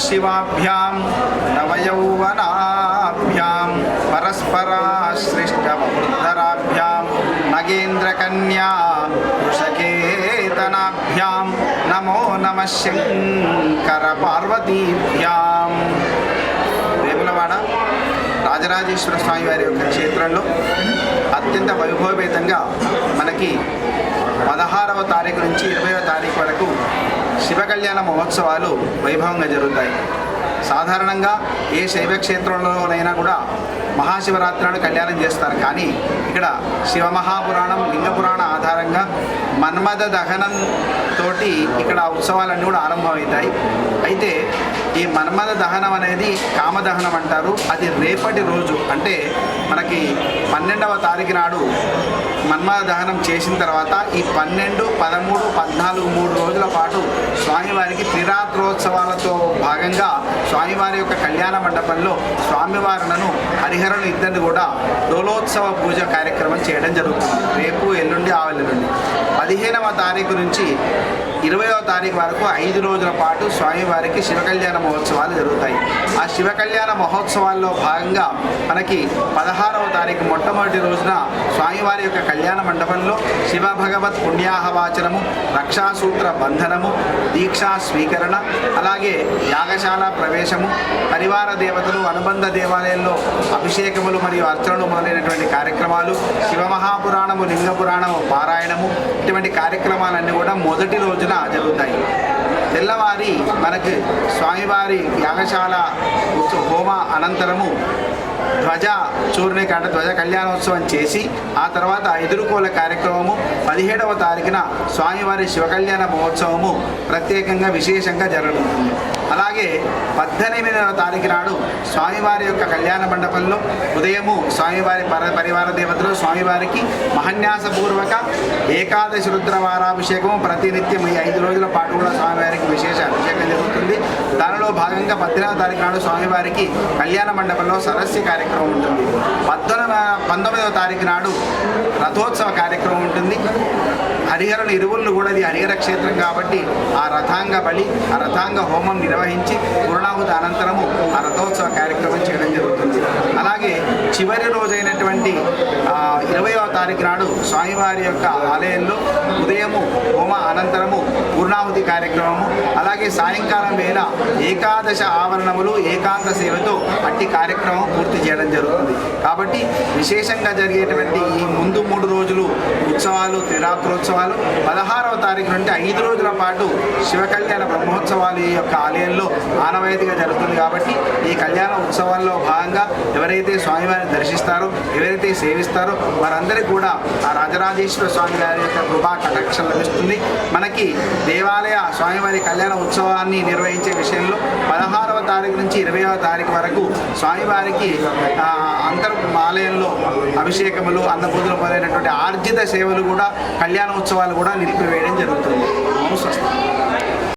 శివాభ్యాం నవయౌవనాభ్యాం పరస్పరాశ్లిష్టవృద్ధరాభ్యాం నగేంద్రకన్యా వృషకేతనాభ్యాం నమో నమ శంకర పార్వతీభ్యాం వేములవాడ రాజరాజేశ్వర స్వామి వారి యొక్క క్షేత్రంలో అత్యంత వైభవపేతంగా మనకి పదహారవ తారీఖు నుంచి ఇరవైవ తారీఖు వరకు శివ కళ్యాణ మహోత్సవాలు వైభవంగా జరుగుతాయి. సాధారణంగా ఏ శైవ క్షేత్రంలోనైనా కూడా మహాశివరాత్రి నాడు కళ్యాణం చేస్తారు. కానీ ఇక్కడ శివ మహాపురాణం ఆధారంగా మన్మథ దహనం తోటి ఇక్కడ ఉత్సవాలన్నీ కూడా ఆరంభమవుతాయి. అయితే ఈ మన్మథ దహనం అనేది కామదహనం అంటారు. అది రేపటి రోజు అంటే మనకి పన్నెండవ తారీఖు నాడు మన్మథ దహనం చేసిన తర్వాత ఈ పన్నెండు పదమూడు పద్నాలుగు మూడు రోజుల పాటు స్వామివారికి త్రిరాత్రోత్సవాలతో భాగంగా స్వామివారి యొక్క కళ్యాణ మండపంలో స్వామివారులను హరిహరులు ఇద్దరిని కూడా డోలోత్సవ పూజ కార్యక్రమం చేయడం జరుగుతుంది. రేపు ఎల్లుండి ఆవెల్లుండి పదిహేనవ తారీఖు నుంచి ఇరవయో తారీఖు వరకు ఐదు రోజుల పాటు స్వామివారికి శివ కళ్యాణ మహోత్సవాలు జరుగుతాయి. ఆ శివ కళ్యాణ మహోత్సవాల్లో భాగంగా మనకి పదహారవ తారీఖు మొట్టమొదటి రోజున స్వామివారి యొక్క కళ్యాణ మండపంలో శివ భగవత్ పుణ్యాహవాచనము రక్షాసూత్ర బంధనము దీక్షా స్వీకరణ అలాగే యాగశాల ప్రవేశము పరివార దేవతలు అనుబంధ దేవాలయంలో అభిషేకములు మరియు అర్చనలు మొదలైనటువంటి కార్యక్రమాలు శివ మహాపురాణము లింగ పురాణము పారాయణము ఇటువంటి కార్యక్రమాలన్నీ కూడా మొదటి రోజున జరుగుతాయి. తెల్లవారి మనకు స్వామివారి యాగశాల హోమ అనంతరము ధ్వజ చూర్ణిక అంటే ధ్వజ కళ్యాణోత్సవం చేసి ఆ తర్వాత ఎదుర్కోల కార్యక్రమము పదిహేడవ తారీఖున స్వామివారి శివ కళ్యాణ మహోత్సవము ప్రత్యేకంగా విశేషంగా జరుగుతుంది అలాగే పద్దెనిమిదవ తారీఖు నాడు స్వామివారి యొక్క కళ్యాణ మండపంలో ఉదయము స్వామివారి పర పరివార దేవతలు స్వామివారికి మహన్యాసపూర్వక ఏకాదశి రుద్రవారాభిషేకము ప్రతినిత్యం ఈ ఐదు రోజుల పాటు కూడా స్వామివారికి విశేష అభిషేకం జరుగుతుంది. దానిలో భాగంగా పద్దెనిమిదవ తారీఖు నాడు స్వామివారికి కళ్యాణ మండపంలో సరస్సు కార్యక్రమం ఉంటుంది. పద్దెనిమిది పంతొమ్మిదవ తారీఖు నాడు రథోత్సవ కార్యక్రమం ఉంటుంది. హరిహరుల ఇరువులను కూడా ఇది హరిహర క్షేత్రం కాబట్టి ఆ రథాంగ బలి ఆ రథాంగ హోమం నిర్వహించి పూర్ణాహుతి అనంతరము ఆ రథోత్సవ కార్యక్రమం చేయడం జరుగుతుంది. అలాగే చివరి రోజైనటువంటి ఇరవయవ తారీఖు నాడు స్వామివారి యొక్క ఆలయంలో ఉదయము హోమ అనంతరము పూర్ణాహుతి కార్యక్రమము అలాగే సాయంకాలం వేళ ఏకాదశ ఆవరణములు ఏకాంత సేవతో అట్టి కార్యక్రమం పూర్తి చేయడం జరుగుతుంది. కాబట్టి విశేషంగా జరిగేటువంటి ఈ ముందు మూడు రోజులు ఉత్సవాలు త్రిరాత్రోత్సవాలు పదహారవ తారీఖు నుండి ఐదు రోజుల పాటు శివ కళ్యాణ బ్రహ్మోత్సవాలు ఈ యొక్క ఆలయంలో ఆనవాయితీగా జరుగుతుంది కాబట్టి ఈ కళ్యాణ ఉత్సవాల్లో భాగంగా ఎవరైతే స్వామివారిని దర్శిస్తారో ఎవరైతే సేవిస్తారో వారందరికీ కూడా ఆ రాజరాజేశ్వర స్వామి వారి యొక్క కృపా కటాక్షం లభిస్తుంది. మనకి దేవాలయ స్వామివారి కళ్యాణ ఉత్సవాన్ని నిర్వహించే విషయంలో పదహారవ తారీఖు నుంచి ఇరవైవ తారీఖు వరకు స్వామివారికి అంతర్ ఆలయంలో అభిషేకములు అన్నపూజలు మొదలైనటువంటి ఆర్జిత సేవలు కూడా కళ్యాణ ఉత్సవాలు కూడా నిలిపివేయడం జరుగుతుంది. ఓం